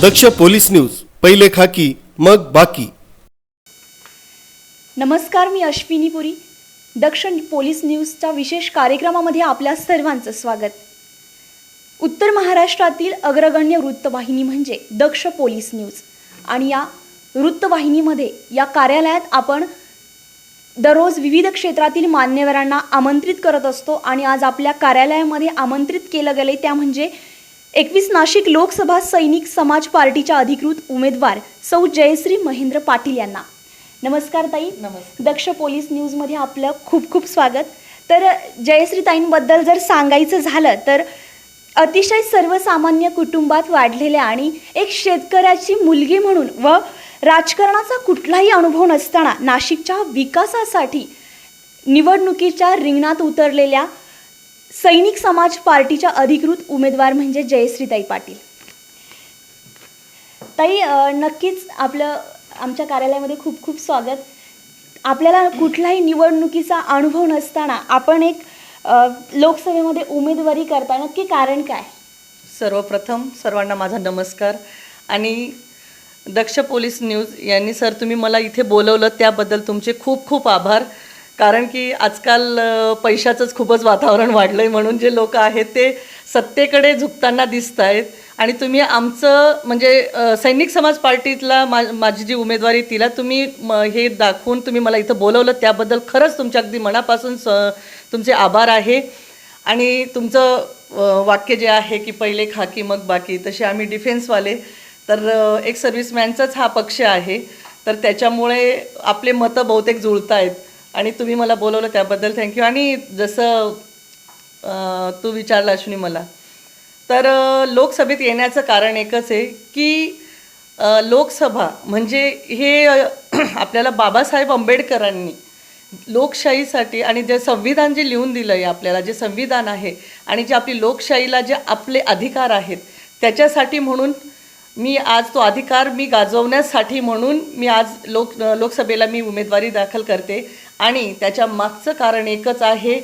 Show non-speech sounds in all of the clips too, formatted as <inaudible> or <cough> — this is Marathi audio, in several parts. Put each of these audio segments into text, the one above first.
दक्ष पोलीस न्यूज पहिले खाकी मग बाकी. नमस्कार मी अश्विनी पुरी. दक्ष पोलीस न्यूजच्या विशेष कार्यक्रमामध्ये आपल्या सर्वांचं स्वागत. उत्तर महाराष्ट्रातील अग्रगण्य वृत्तवाहिनी म्हणजे दक्ष पोलीस न्यूज. आणि या वृत्तवाहिनीमध्ये या कार्यालयात आपण दररोज विविध क्षेत्रातील मान्यवरांना आमंत्रित करत असतो आणि आज आपल्या कार्यालयामध्ये आमंत्रित केलं गेले त्या म्हणजे एकवीस नाशिक लोकसभा सैनिक समाज पार्टीच्या अधिकृत उमेदवार सौ जयश्री महेंद्र पाटील यांना. नमस्कार ताई. नमस्कार. दक्ष पोलीस न्यूजमध्ये आपलं खूप खूप स्वागत. तर जयश्री ताईंबद्दल जर सांगायचं झालं तर अतिशय सर्वसामान्य कुटुंबात वाढलेल्या आणि एक शेतकऱ्याची मुलगी म्हणून व राजकारणाचा कुठलाही अनुभव नसताना नाशिकच्या विकासासाठी निवडणुकीच्या रिंगणात उतरलेल्या सैनिक समाज पार्टीच्या अधिकृत उमेदवार म्हणजे जयश्रीताई पाटील. ताई नक्कीच आपलं आमच्या कार्यालयामध्ये खूप खूप स्वागत. आपल्याला कुठलाही निवडणुकीचा अनुभव नसताना आपण एक लोकसभेमध्ये उमेदवारी करता नक्की कारण काय? सर्वप्रथम सर्वांना माझा नमस्कार आणि दक्ष पोलीस न्यूज यांनी सर तुम्ही मला इथे बोलवलं त्याबद्दल तुमचे खूप खूप आभार. कारण की आजकाल पैशाचंच खूपच वातावरण वाढलं आहे म्हणून जे लोक आहेत ते सत्तेकडे झुकताना दिसत आहेत आणि तुम्ही आमचं म्हणजे सैनिक समाज पार्टीतला मा माझी जी उमेदवारी तिला तुम्ही म हे दाखवून तुम्ही मला इथं बोलवलं त्याबद्दल खरंच तुमच्या अगदी मनापासून स तुमचे आभार आहे. आणि तुमचं वाक्य जे आहे की पहिले खाकी मग बाकी तसे आम्ही डिफेन्सवाले. तर एक सर्व्हिसमॅनचाच हा पक्ष आहे. तर त्याच्यामुळे आपले मतं बहुतेक जुळत आहेत आणि तुम्ही मला बोलवलं त्याबद्दल थँक्यू आणि जसं तू विचारला अश्विनी मला तर लोकसभेत येण्याचं कारण एकच आहे की लोकसभा म्हणजे हे <clears throat> आपल्याला बाबासाहेब आंबेडकरांनी लोकशाहीसाठी आणि जे संविधान जे लिहून दिलं आहे आपल्याला जे संविधान आहे आणि जे आपली लोकशाहीला जे आपले अधिकार आहेत त्याच्यासाठी म्हणून मी आज तो अधिकार मी गाजवण्यासाठी म्हणून मी आज लोक लोकसभेला मी उमेदवारी दाखल करते. आणि त्याच्या मागचं कारण एकच आहे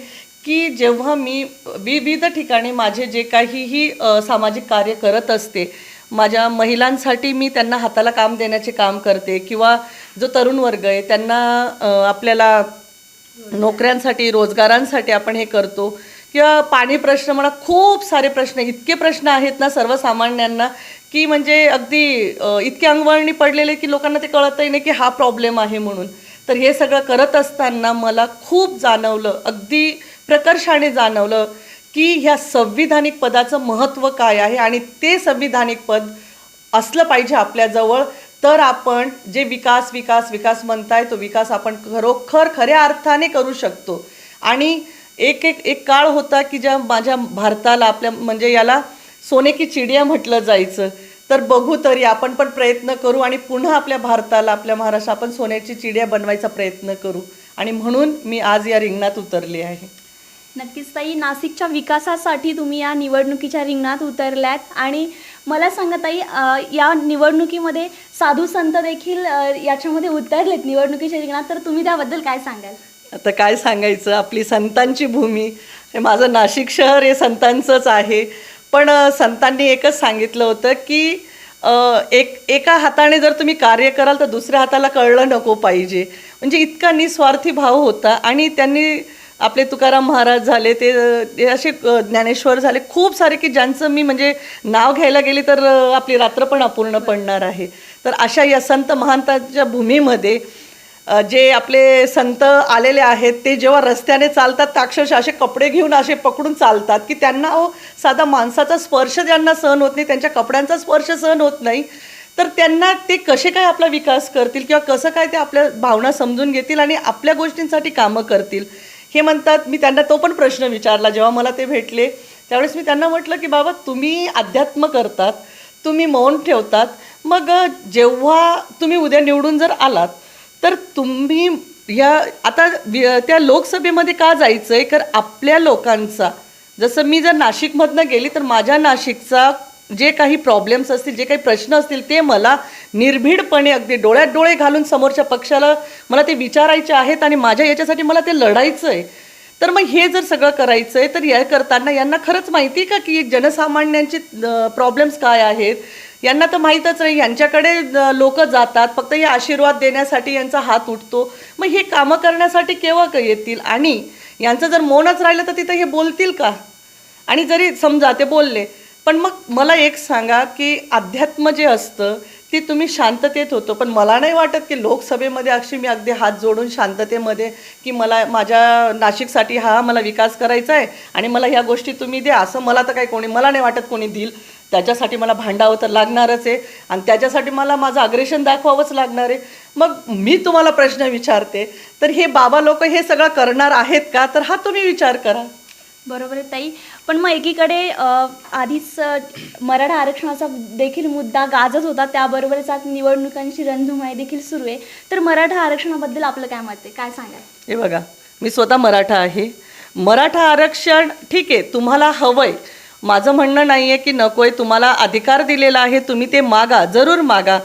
की जेव्हा मी विविध ठिकाणी माझे जे काहीही सामाजिक कार्य करत असते माझ्या महिलांसाठी मी त्यांना हाताला काम देण्याचे काम करते किंवा जो तरुण वर्ग आहे त्यांना आपल्याला नोकऱ्यांसाठी रोजगारांसाठी आपण हे करतो. किंवा पाणी प्रश्न म्हणा खूप सारे प्रश्न इतके प्रश्न आहेत ना सर्वसामान्यांना की म्हणजे अगदी इतके अंगवळणी पडलेले की लोकांना ते कळतही नाही की हा प्रॉब्लेम आहे म्हणून. तर हे सगळं करत असताना मला खूप जाणवलं अगदी प्रकर्षाने जाणवलं की ह्या संविधानिक पदाचं महत्त्व काय आहे आणि ते संविधानिक पद असलं पाहिजे आपल्याजवळ तर आपण जे विकास विकास विकास म्हणताय तो विकास आपण खरोखर खऱ्या अर्थाने करू शकतो. आणि एक एक एक काळ होता की ज्या माझ्या भारताला आपल्या म्हणजे याला सोने की चिडिया म्हटलं जायचं. तर बघू तरी आपण पण प्रयत्न करू आणि पुन्हा आपल्या भारताला आपल्या महाराष्ट्र आपण सोन्याची चिडिया बनवायचा प्रयत्न करू. आणि म्हणून मी आज या रिंगणात उतरली आहे. नक्कीच ताई नाशिकच्या विकासासाठी तुम्ही या निवडणुकीच्या रिंगणात उतरल्यात. आणि मला सांगा ताई या निवडणुकीमध्ये साधू संत देखील याच्यामध्ये उतरलेत निवडणुकीच्या रिंगणात. तर तुम्ही त्याबद्दल काय सांगाल? आता काय सांगायचं आपली संतांची भूमी हे माझं नाशिक शहर हे संतांचंच आहे. पण संतांनी एकच सांगितलं होतं की एक एका हाताने जर तुम्ही कार्य कराल तर दुसऱ्या हाताला कळलं नको पाहिजे. म्हणजे इतका निस्वार्थी भाव होता आणि त्यांनी आपले तुकाराम महाराज झाले ते असे ज्ञानेश्वर झाले. खूप सारे की ज्यांचं मी म्हणजे नाव घ्यायला गेले तर आपली रात्र पण अपूर्ण पडणार आहे. तर अशा या संत महांताच्या भूमीमध्ये जे आपले संत आलेले आहेत ते जेव्हा रस्त्याने चालतात तर अक्षरशः असे कपडे घेऊन असे पकडून चालतात की त्यांना साधा माणसाचा स्पर्श ज्यांना सहन होत नाही त्यांच्या कपड्यांचा स्पर्श सहन होत नाही तर त्यांना ते कसे काय आपला विकास करतील किंवा कसं काय ते आपल्या भावना समजून घेतील आणि आपल्या गोष्टींसाठी कामं करतील? हे म्हणतात मी त्यांना तो पण प्रश्न विचारला जेव्हा मला ते भेटले त्यावेळेस मी त्यांना म्हटलं की बाबा तुम्ही अध्यात्म करतात तुम्ही मौन ठेवतात मग जेव्हा तुम्ही उद्या निवडून जर आलात तर तुम्ही या आता त्या लोकसभेमध्ये का जायचं आहे तर आपल्या लोकांचा जसं मी जर नाशिकमधनं गेली तर माझ्या नाशिकचा जे काही प्रॉब्लेम्स असतील जे काही प्रश्न असतील ते मला निर्भीडपणे अगदी डोळ्यात डोळे घालून समोरच्या पक्षाला मला ते विचारायचे आहेत आणि माझ्या याच्यासाठी मला ते लढायचं आहे तर मग हे जर सगळं करायचं आहे तर या करताना यांना खरंच माहिती आहे का की जनसामान्यांचे प्रॉब्लेम्स काय आहेत? यांना तर माहीतच नाही. यांच्याकडे लोक जातात. फक्त हे आशीर्वाद देण्यासाठी यांचा हात उठतो. मग हे कामं करण्यासाठी केव्हा येतील? आणि यांचं जर मौनच राहिलं तर तिथं हे बोलतील का? आणि जरी समजा ते बोलले पण मग मला एक सांगा की अध्यात्म जे असतं ते तुम्ही शांततेत होतो. पण मला नाही वाटत की लोकसभेमध्ये अशी मी अगदी हात जोडून शांततेमध्ये की मला माझ्या नाशिकसाठी हा मला विकास करायचा आहे आणि मला ह्या गोष्टी तुम्ही द्या. असं मला तर काही कोणी मला नाही वाटत कोणी देईल. त्याच्यासाठी मला भांडावं तर लागणारच आहे आणि त्याच्यासाठी मला माझं अग्रेशन दाखवावंच लागणार आहे. मग मी तुम्हाला प्रश्न विचारते तर हे बाबा लोक हे सगळं करणार आहेत का? तर हा तुम्ही विचार करा. बरोबर आहे ताई. पण मग एकीकडे आधीच मराठा आरक्षणाचा देखील मुद्दा गाजत होता. त्याबरोबरच आज निवडणुकांची रणधुमाळी देखील सुरू आहे. तर मराठा आरक्षणाबद्दल आपलं काय मत आहे? काय सांगाल? हे बघा मी स्वतः मराठा आहे. मराठा आरक्षण ठीक आहे तुम्हाला हवंय. माझं म्हणणं नाही आहे की नको आहे तुम्हाला अधिकार दिलेला आहे तुम्ही ते मागा जरूर मागा.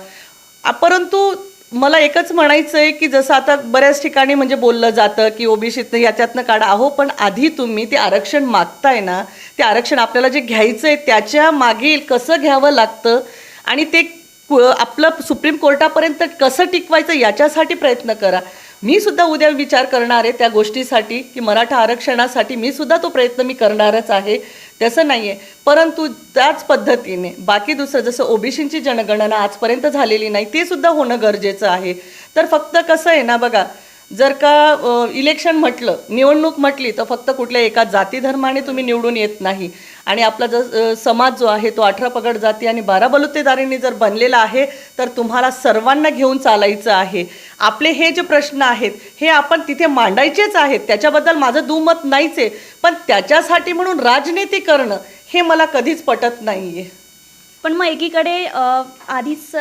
परंतु मला एकच म्हणायचं आहे की जसं आता बऱ्याच ठिकाणी म्हणजे बोललं जातं की ओबीसीतनं याच्यातनं काढा. अहो पण आधी तुम्ही ते आरक्षण मागताय ना ते आरक्षण आपल्याला जे घ्यायचं आहे त्याच्या मागील कसं घ्यावं लागतं आणि ते आपलं सुप्रीम कोर्टापर्यंत कसं टिकवायचं याच्यासाठी प्रयत्न करा. मी सुद्धा उद्या विचार करणार आहे त्या गोष्टीसाठी की मराठा आरक्षणासाठी मी सुद्धा तो प्रयत्न मी करणारच आहे. तसं नाही आहे परंतु त्याच पद्धतीने बाकी दुसरं जसं ओबीसींची जनगणना आजपर्यंत झालेली नाही ते सुद्धा होणं गरजेचं आहे. तर फक्त कसं आहे ना बघा जर का इलेक्शन म्हटलं निवडणूक म्हटली तर फक्त कुठल्या एका जाती धर्माने तुम्ही निवडून येत नाही. आणि आपला जर समाज जो आहे तो अठरा पगड जाती आणि बारा बलुतेदारींनी जर बनलेला आहे तर तुम्हाला सर्वांना घेऊन चालायचं आहे. आपले हे जे प्रश्न आहेत हे आपण तिथे मांडायचेच आहेत. त्याच्याबद्दल माझं दुमत नाहीच आहे. पण त्याच्यासाठी म्हणून राजनीती करणं हे मला कधीच पटत नाही आहे पण मग एकीकडे आधीच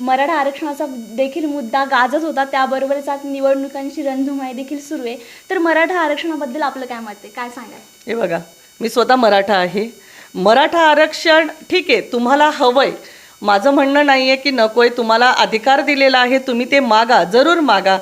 मराठा आरक्षणाचा देखील मुद्दा गाजत होता. त्याबरोबरच आज निवडणुकांची रणधुमाई देखील सुरू आहे. तर मराठा आरक्षणाबद्दल आपलं काय मत आहे? काय सांगाल? हे बघा मी स्वतः मराठा आहे. मराठा आरक्षण ठीक आहे तुम्हाला हवंय. माझं म्हणणं नाही आहे की नको आहे तुम्हाला अधिकार दिलेला आहे तुम्ही ते मागा जरूर मागा.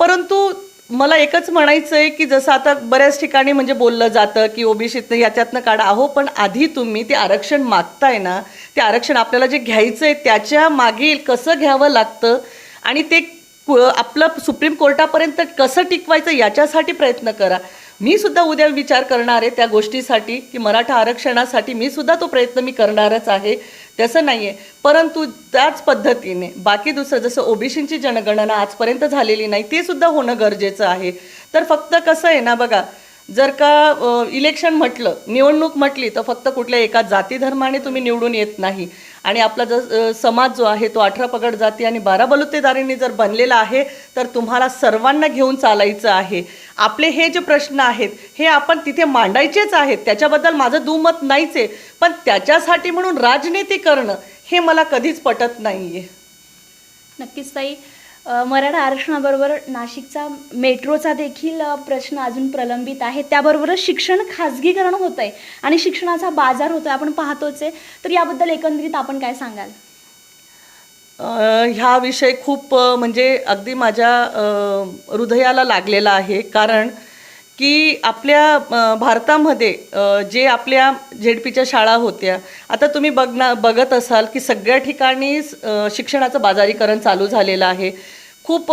परंतु मला एकच म्हणायचं आहे की जसं आता बऱ्याच ठिकाणी म्हणजे बोललं जातं की ओबीसीतनं याच्यातनं काढा. अहो पण आधी तुम्ही ते आरक्षण मागताय ना ते आरक्षण आपल्याला जे घ्यायचं आहे त्याच्या मागील कसं घ्यावं लागतं? आणि ते आपलं सुप्रीम कोर्टापर्यंत कसं टिकवायचं याच्यासाठी प्रयत्न करा. मी सुद्धा उद्या विचार करणार आहे त्या गोष्टीसाठी की मराठा आरक्षणासाठी मी सुद्धा तो प्रयत्न मी करणारच आहे. तसं नाही आहे परंतु त्याच पद्धतीने बाकी दुसरं जसं ओबीसींची जनगणना आजपर्यंत झालेली नाही ते सुद्धा होणं गरजेचं आहे. तर फक्त कसं आहे ना बघा जर का इलेक्शन म्हटलं निवडणूक म्हटली तर फक्त कुठल्या एका जाती धर्माने तुम्ही निवडून येत नाही. आणि आपला जर समाज जो आहे तो अठरा पगड जाती आणि बारा बलुतेदारींनी जर बनलेला आहे तर तुम्हाला सर्वांना घेऊन चालायचं आहे. आपले हे जे प्रश्न आहेत हे आपण तिथे मांडायचेच आहेत. त्याच्याबद्दल माझं दुमत नाहीच आहे. पण त्याच्यासाठी म्हणून राजनीती करणं हे मला कधीच पटत नाही आहे नक्कीच ताई. मराठा आरक्षणाबरोबर नाशिकचा मेट्रोचा देखील प्रश्न अजून प्रलंबित आहे. त्याबरोबरच शिक्षण खाजगीकरण होत आहे आणि शिक्षणाचा बाजार होतोय. आपण पाहतोच आहे. तर याबद्दल एकंदरीत आपण काय सांगाल? ह्या विषय खूप म्हणजे अगदी माझ्या हृदयाला लागलेला आहे. कारण की आपल्या भारतामध्ये जे आपल्या झेडपीच्या शाळा होत्या. आता तुम्ही बघना बघत असाल की सगळ्या ठिकाणी शिक्षणाचं बाजारीकरण चालू झालेलं आहे. खूप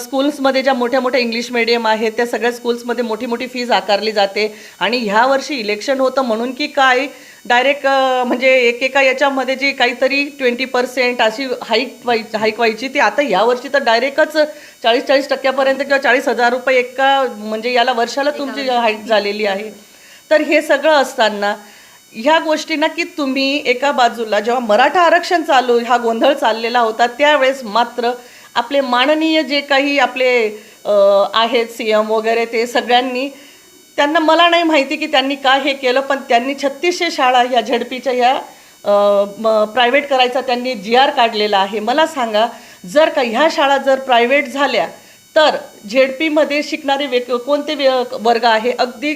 स्कूल्समध्ये ज्या मोठ्या मोठ्या इंग्लिश मिडियम आहेत त्या सगळ्या स्कूल्समध्ये मोठी मोठी फीज आकारली जाते. आणि ह्या वर्षी इलेक्शन होतं म्हणून की काय डायरेक्ट म्हणजे एकेका याच्यामध्ये जी काहीतरी ट्वेंटी पर्सेंट अशी हाईक व्हाय हाईक व्हायची ती आता या वर्षी तर डायरेक्टच चाळीस चाळीस टक्क्यापर्यंत किंवा चाळीस हजार रुपये एका म्हणजे याला वर्षाला तुमची हाईक झालेली आहे. तर हे सगळं असताना ह्या गोष्टींना की तुम्ही एका बाजूला जेव्हा मराठा आरक्षण चालू हा गोंधळ चाललेला होता त्यावेळेस मात्र आपले माननीय जे काही आपले आहेत सी एम वगैरे ते सगळ्यांनी त्यांना मला नाही माहिती की त्यांनी काय हे केलं पण त्यांनी छत्तीसशे शाळा ह्या झडपीच्या ह्या प्रायव्हेट करायचा त्यांनी जी आर काढलेला आहे. मला सांगा जर का ह्या शाळा जर प्रायव्हेट झाल्या तर झेडपीमध्ये शिकणारे वे कोणते व्य- वर्ग आहे? अगदी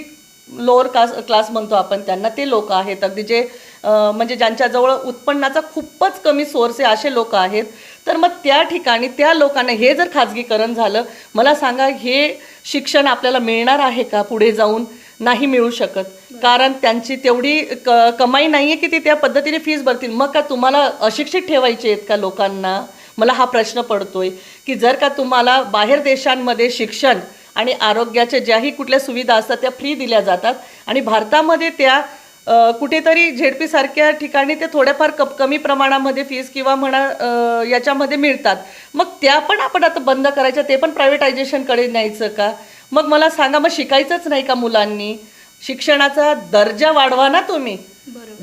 लोअर क्लास क्लास म्हणतो आपण त्यांना ते लोक आहेत. अगदी जे म्हणजे ज्यांच्याजवळ उत्पन्नाचा खूपच कमी सोर्स आहे असे लोक आहेत. तर मग त्या ठिकाणी त्या लोकांना हे जर खाजगीकरण झालं मला सांगा हे शिक्षण आपल्याला मिळणार आहे का पुढे जाऊन? नाही मिळू शकत. कारण त्यांची तेवढी क कमाई नाही आहे की ते त्या पद्धतीने फीज भरतील. मग का तुम्हाला अशिक्षित ठेवायचे आहेत का लोकांना? मला हा प्रश्न पडतोय की जर का तुम्हाला बाहेर देशांमध्ये शिक्षण आणि आरोग्याच्या ज्याही कुठल्या सुविधा असतात त्या फ्री दिल्या जातात आणि भारतामध्ये त्या कुठेतरी झेडपी सारख्या ठिकाणी ते थोड्याफार कप कमी प्रमाणामध्ये फीस किंवा म्हणा याच्यामध्ये मिळतात. मग त्या पण आपण आता बंद करायच्या ते पण प्रायव्हेटायझेशनकडे न्यायचं का? मग मला सांगा मग शिकायचंच नाही का मुलांनी? शिक्षणाचा दर्जा वाढवा ना तुम्ही.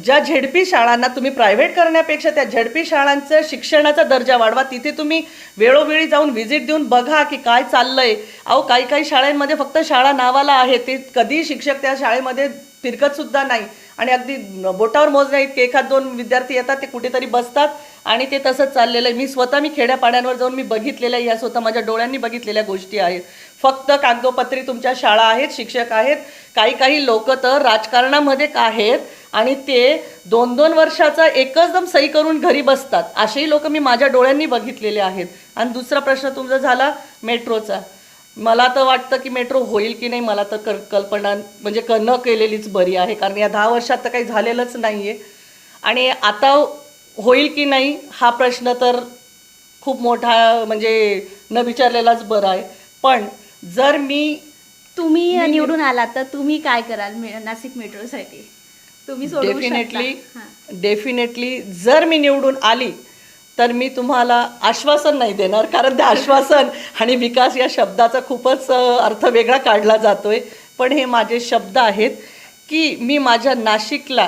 ज्या झेडपी शाळांना तुम्ही प्रायव्हेट करण्यापेक्षा त्या झेडपी शाळांचं शिक्षणाचा दर्जा वाढवा तिथे तुम्ही वेळोवेळी जाऊन व्हिजिट देऊन बघा की काय चाललंय. अहो काही काही शाळांमध्ये फक्त शाळा नावाला आहे ते कधी शिक्षक त्या शाळेमध्ये फिरकत सुद्धा नाही. आणि अगदी बोटावर मोजण्या इतके एखाद दोन विद्यार्थी येतात ते कुठेतरी बसतात आणि ते तसंच चाललेलं आहे. मी स्वतः मी खेड्यापाड्यांवर जाऊन मी बघितलेल्या या स्वतः माझ्या डोळ्यांनी बघितलेल्या गोष्टी आहेत. फक्त कागदोपत्री तुमच्या शाळा आहेत शिक्षक आहेत काही काही लोक तर राजकारणामध्ये का आहेत आणि ते दोन दोन वर्षाचा एकचदम सही करून घरी बसतात. असेही लोक मी माझ्या डोळ्यांनी बघितलेले आहेत. आणि दुसरा प्रश्न तुमचा झाला मेट्रोचा. मला तर वाटतं की मेट्रो होईल की नाही मला तर कल कल्पना म्हणजे क न केलेलीच बरी आहे कारण या दहा वर्षात तर काही झालेलंच नाही आहे आणि आता होईल की नाही हा प्रश्न तर खूप मोठा म्हणजे न विचारलेलाच बरं आहे पण जर मी तुम्ही निवडून आलात तर तुम्ही काय कराल मे- नाशिक मेट्रोसाठी तुम्ही सोडवू शकता. डेफिनेटली हां. डेफिनेटली जर मी निवडून आली तर मी तुम्हाला आश्वासन नाही देणार कारण ते आश्वासन आणि विकास या शब्दाचा खूपच अर्थ वेगळा काढला जातो आहे पण हे माझे शब्द आहेत की मी माझ्या नाशिकला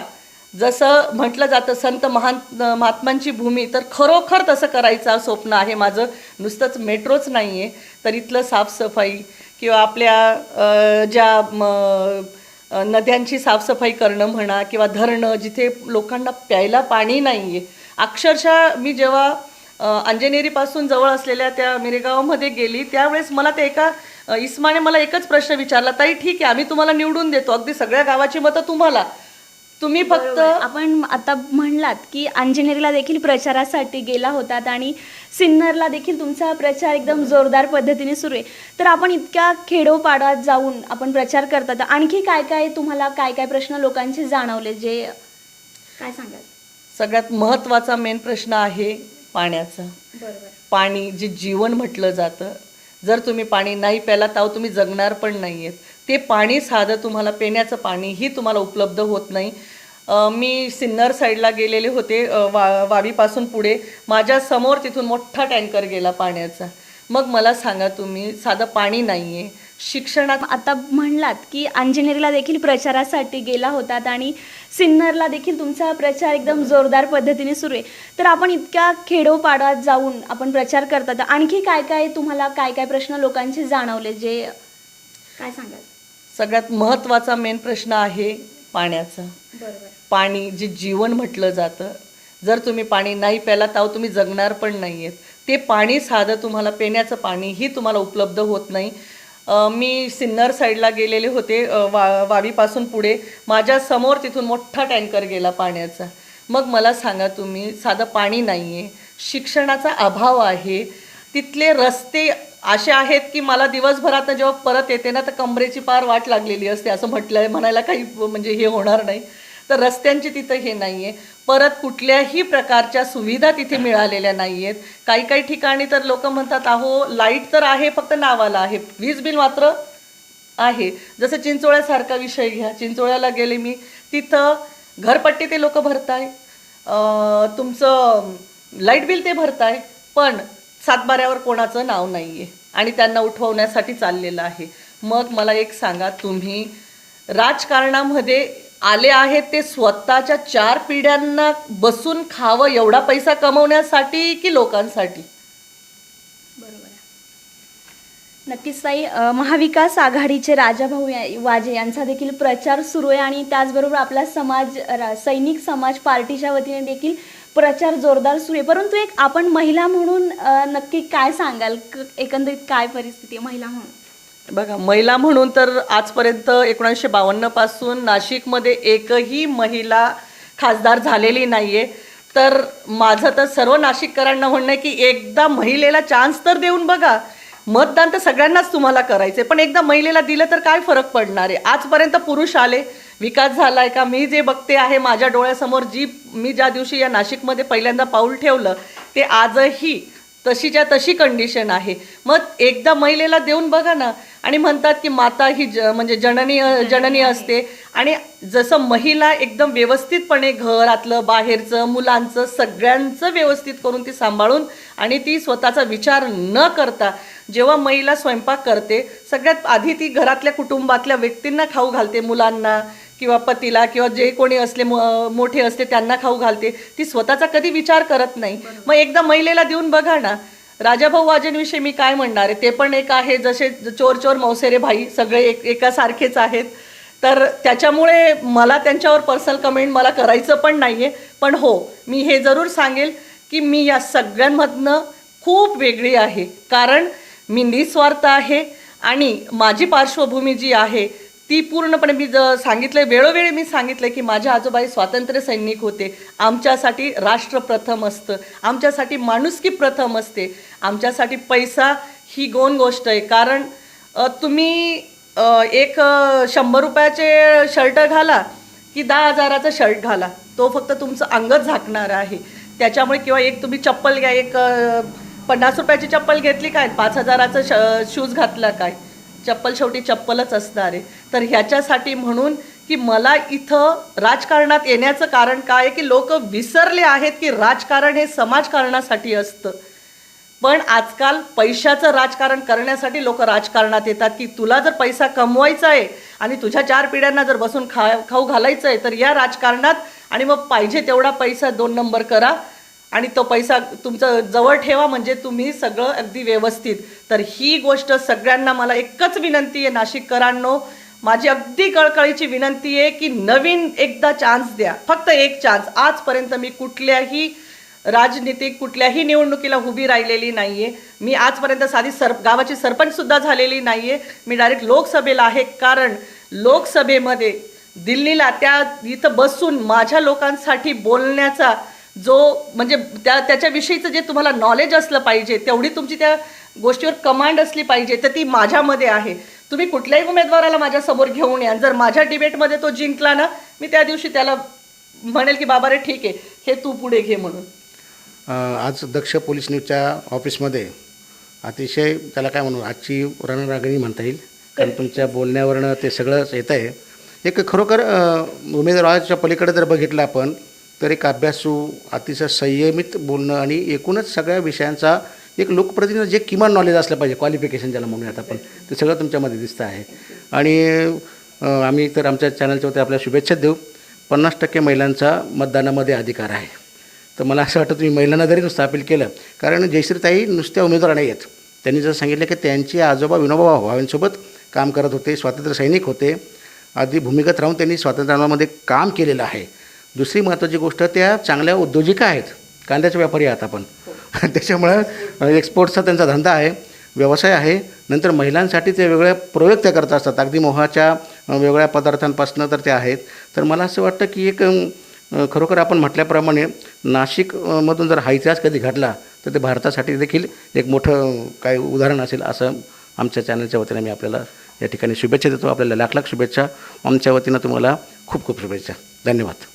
जसं म्हटलं जातं संत महान महात्मांची भूमी तर खरोखर तसं करायचं स्वप्न आहे माझं. नुसतंच मेट्रोच नाही आहे तर इथलं साफसफाई किंवा आपल्या ज्या म, नद्यांची साफसफाई करणं म्हणा किंवा धरणं जिथे लोकांना प्यायला पाणी नाही आहे अक्षरशः मी जेव्हा अंजनेरीपासून जवळ असलेल्या त्या मिरेगावमध्ये गेली त्यावेळेस मला ते एका इस्माने मला एकच प्रश्न विचारला ताई ठीक आहे आम्ही तुम्हाला निवडून देतो अगदी सगळ्या गावाची मतं तुम्हाला. तुम्ही फक्त. आपण आता म्हणलात की अंजनेरीला देखील प्रचारासाठी गेला होतात आणि सिन्नरला देखील तुमचा प्रचार एकदम जोरदार पद्धतीने सुरू आहे. तर आपण इतक्या खेडोपाड्यात जाऊन आपण प्रचार करतात. आणखी काय काय तुम्हाला काय काय प्रश्न लोकांचे जाणवले जे काय सांगाल? सगळ्यात महत्त्वाचा मेन प्रश्न आहे पाण्याचा. पाणी जे जीवन म्हटलं जातं जर तुम्ही पाणी नाही प्याला तर तुम्ही जगणार पण नाही आहेत ते पाणी साधं तुम्हाला पिण्याचं पाणीही तुम्हाला उपलब्ध होत नाही. मी सिन्नर साईडला गेलेले होते वा वावीपासून पुढे. माझ्यासमोर तिथून मोठा टँकर गेला पाण्याचा. मग मला सांगा तुम्ही साधं पाणी नाही आहे शिक्षणात आता म्हणलात की अंजनेरीला देखील प्रचारासाठी गेला होतात आणि सिन्नरला देखील तुमचा प्रचार एकदम जोरदार पद्धतीने सुरू आहे. तर आपण इतक्या खेडोपाड्यात जाऊन आपण प्रचार करतात. आणखी काय काय तुम्हाला काय काय प्रश्न लोकांचे जाणवले जे काय सांगाल? सगळ्यात महत्त्वाचा मेन प्रश्न आहे पाण्याचा. बरोबर. पाणी जे जीवन म्हटलं जातं. जर तुम्ही पाणी नाही प्याला तर तुम्ही जगणार पण नाही आहेत ते पाणी साधं तुम्हाला पिण्याचं पाणीही तुम्हाला उपलब्ध होत नाही. मी सिन्नर साईडला गेलेले होते वा वावीपासून पुढे. माझ्यासमोर तिथून मोठा टँकर गेला पाण्याचा. मग मला सांगा तुम्ही साधं पाणी नाही आहे शिक्षणाचा अभाव आहे तिथले रस्ते असे आहेत की मला दिवसभरात जेव्हा परत येते ना तर कमरेची पार वाट लागलेली असते असं म्हटलं म्हणायला काही म्हणजे हे होणार नाही. तर रस्त्यांची तिथं हे नाही आहे परत कुठल्याही प्रकारच्या सुविधा तिथे मिळालेल्या नाही आहेत काही काही ठिकाणी तर लोक म्हणतात अहो लाइट तर आहे फक्त नावाला आहे. वीज बिल मात्र आहे. जसं चिंचोळ्यासारखा विषय घ्या. चिंचोळ्याला गेले मी तिथं घरपट्टी ते लोक भरताय. तुमचं लाइट बिल ते भरताय. पण सातबाऱ्यावर कोणाचं नाव नाही आहे आणि त्यांना उठवण्यासाठी चाललेलं आहे. मग मला एक सांगा तुम्ही राजकारणामध्ये आले आहेत ते स्वतःच्या चार पिढ्यांना बसून खावं एवढा पैसा कमवण्यासाठी की लोकांसाठी? बरोबर नक्कीच ताई महाविकास आघाडीचे राजाभाऊ या- वाजे यांचा देखील प्रचार सुरू आहे आणि त्याचबरोबर आपला समाज सैनिक समाज पार्टीच्या वतीने देखील प्रचार जोरदार सुरू आहे. परंतु एक आपण महिला म्हणून नक्की काय सांगाल? एकंदरीत काय परिस्थिती आहे महिला म्हणून? बघा महिला म्हणून तर आजपर्यंत एकोणीसशे बावन्नपासून नाशिकमध्ये एकही महिला खासदार झालेली नाही आहे तर माझं तर सर्व नाशिककरांना म्हणणं आहे की एकदा महिलेला चान्स तर देऊन बघा. मतदान तर सगळ्यांनाच तुम्हाला करायचे पण एकदा महिलेला दिलं तर काय फरक पडणार आहे? आजपर्यंत पुरुष आले विकास झाला आहे का? मी जे बघते आहे माझ्या डोळ्यासमोर जी मी ज्या दिवशी या नाशिकमध्ये पहिल्यांदा पाऊल ठेवलं ते आजही तशीच्या तशी कंडिशन आहे. मग एकदा महिलेला देऊन बघा ना आणि म्हणतात की माता ही ज म्हणजे जननी जननी असते. आणि जसं महिला एकदम व्यवस्थितपणे घरातलं बाहेरचं मुलांचं सगळ्यांचं व्यवस्थित करून ती सांभाळून आणि ती स्वतःचा विचार न करता जेव्हा महिला स्वयंपाक करते सगळ्यात आधी ती घरातल्या कुटुंबातल्या व्यक्तींना खाऊ घालते मुलांना किंवा पतीला किंवा जे कोणी असले मो- मोठे असते त्यांना खाऊ घालते. ती स्वतःचा कधी विचार करत नाही. मग एकदा महिलेला देऊन बघा ना राजाभाऊ वाजेंविषयी मी काय म्हणणार आहे? ते पण एक आहे जसे चोर चोर मौसेरे भाई सगळे एक एकासारखेच आहेत. तर त्याच्यामुळे मला त्यांच्यावर पर्सनल कमेंट मला करायचं पण नाही आहे पण हो मी हे जरूर सांगेल की मी या सगळ्यांमधनं खूप वेगळी आहे. कारण मी निस्वार्थ आहे आणि माझी पार्श्वभूमी जी आहे ती पूर्णपणे मी ज सांगितलं वेळोवेळी मी सांगितलं की माझ्या आजोबाई स्वातंत्र्य सैनिक होते. आमच्यासाठी राष्ट्र प्रथम असतं. आमच्यासाठी माणुसकी प्रथम असते. आमच्यासाठी पैसा ही गोन गोष्ट आहे. कारण तुम्ही एक शंभर रुपयाचे शर्ट घाला की दहा हजाराचा शर्ट घाला. तो फक्त तुमचं अंगच झाकणार आहे. त्याच्यामुळे किंवा एक तुम्ही चप्पल घ्या एक पन्नास रुपयाची चप्पल घेतली काय? पाच हजाराचं श शूज घातला काय? चप्पल शेवटी चप्पलच असणार. आहे तर ह्याच्यासाठी म्हणून की मला इथं राजकारणात येण्याचं कारण काय आहे की लोक विसरले आहेत की राजकारण हे समाजकारणासाठी असतं. पण आजकाल पैशाचं राजकारण करण्यासाठी लोक राजकारणात येतात की तुला जर पैसा कमवायचा आहे आणि तुझ्या चार पिढ्यांना जर बसून खा खाऊ घालायचं आहे तर या राजकारणात आणि मग पाहिजे तेवढा पैसा दोन नंबर करा. आणि तो पैसा तुमचं जवळ ठेवा म्हणजे तुम्ही सगळं अगदी व्यवस्थित. तर ही गोष्ट सगळ्यांना मला एकच विनंती आहे नाशिककरांनो. माझी अगदी कळकळीची विनंती आहे की नवीन एकदा चान्स द्या. फक्त एक चान्स आजपर्यंत मी कुठल्याही राजनीतिक कुठल्याही निवडणुकीला उभी राहिलेली नाही आहे मी आजपर्यंत साधी सर गावाची सरपंचसुद्धा झालेली नाही आहे मी डायरेक्ट लोकसभेला आहे कारण लोकसभेमध्ये दिल्लीला त्या इथं बसून माझ्या लोकांसाठी बोलण्याचा जो म्हणजे त्या त्याच्याविषयीचं जे तुम्हाला नॉलेज असलं पाहिजे तेवढी तुमची त्या गोष्टीवर कमांड असली पाहिजे तर ती माझ्यामध्ये आहे. तुम्ही कुठल्याही उमेदवाराला माझ्यासमोर घेऊन या. जर माझ्या डिबेटमध्ये तो जिंकला ना मी त्या दिवशी त्याला म्हणेल की बाबा रे ठीक आहे हे तू पुढे घे म्हणून. आज दक्ष पोलीस न्यूजच्या ऑफिसमध्ये अतिशय त्याला काय म्हणू आजची रणरागणी म्हणता येईल. कारण तुमच्या बोलण्यावरनं ते सगळंच येत आहे एक खरोखर उमेदवाराच्या पलीकडे जर बघितलं आपण तर एक अभ्यासू अतिशय संयमित बोलणं आणि एकूणच सगळ्या विषयांचा एक लोकप्रतिनिधी जे किमान नॉलेज असलं पाहिजे क्वालिफिकेशन ज्याला म्हणूयात आपण ते सगळं तुमच्यामध्ये दिसतं आहे. आणि आम्ही तर आमच्या चॅनलच्या वरती आपल्या शुभेच्छा देऊ. पन्नास टक्के महिलांचा मतदानामध्ये अधिकार आहे. तर मला असं वाटतं तुम्ही महिलांना जरी नुसतं अपील केलं कारण जयश्रीताई नुसत्या उमेदवार नाही आहेत. त्यांनी जर सांगितलं की त्यांचे आजोबा विनोबा भावांसोबत काम करत होते स्वातंत्र्य सैनिक होते. आधी भूमिगत राहून त्यांनी स्वातंत्र्य आंदोलनामध्ये काम केलेलं आहे. दुसरी महत्त्वाची गोष्ट त्या चांगल्या उद्योजिका आहेत. कांद्याचे व्यापारी आहात आपण. <laughs> त्याच्यामुळं एक्सपोर्टचा त्यांचा धंदा आहे व्यवसाय आहे. नंतर महिलांसाठी ते वेगळ्या प्रयोग त्या करत असतात. अगदी मोहाच्या वेगळ्या पदार्थांपासून तर ते आहेत. तर मला असं वाटतं की एक खरोखर आपण म्हटल्याप्रमाणे नाशिक अ, मधून जर हा इतिहास कधी घडला तर ते भारतासाठी देखील एक मोठं काय उदाहरण असेल असं आमच्या चॅनलच्या वतीने मी आपल्याला या ठिकाणी शुभेच्छा देतो. आपल्याला लाख लाख शुभेच्छा. आमच्या वतीनं तुम्हाला खूप खूप शुभेच्छा. धन्यवाद.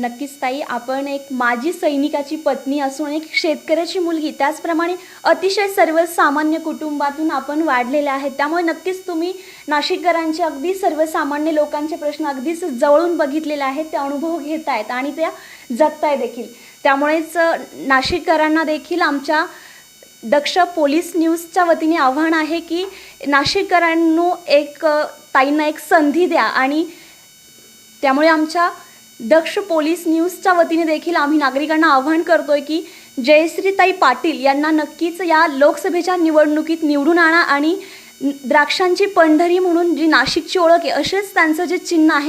नक्कीच ताई आपण एक माजी सैनिकाची पत्नी असून एक शेतकऱ्याची मुलगी. त्याचप्रमाणे अतिशय सर्वसामान्य कुटुंबातून आपण वाढलेल्या आहेत. त्यामुळे नक्कीच तुम्ही नाशिककरांचे अगदी सर्वसामान्य लोकांचे प्रश्न अगदीच जवळून बघितलेले आहेत. ते अनुभव घेत आहेत आणि त्या जगताय देखील. त्यामुळेच नाशिककरांना देखील आमच्या दक्ष पोलीस न्यूजच्या वतीने आव्हान आहे की नाशिककरांनो एक ताईंना एक संधी द्या आणि त्यामुळे आमच्या दक्ष पोलीस न्यूजच्या वतीने देखील आम्ही नागरिकांना आवाहन करतोय की जयश्रीताई पाटील यांना नक्कीच या लोकसभेच्या निवडणुकीत निवडून आणा आणि द्राक्षांची पंढरी म्हणून जी नाशिकची ओळख आहे असेच त्यांचं जे चिन्ह आहे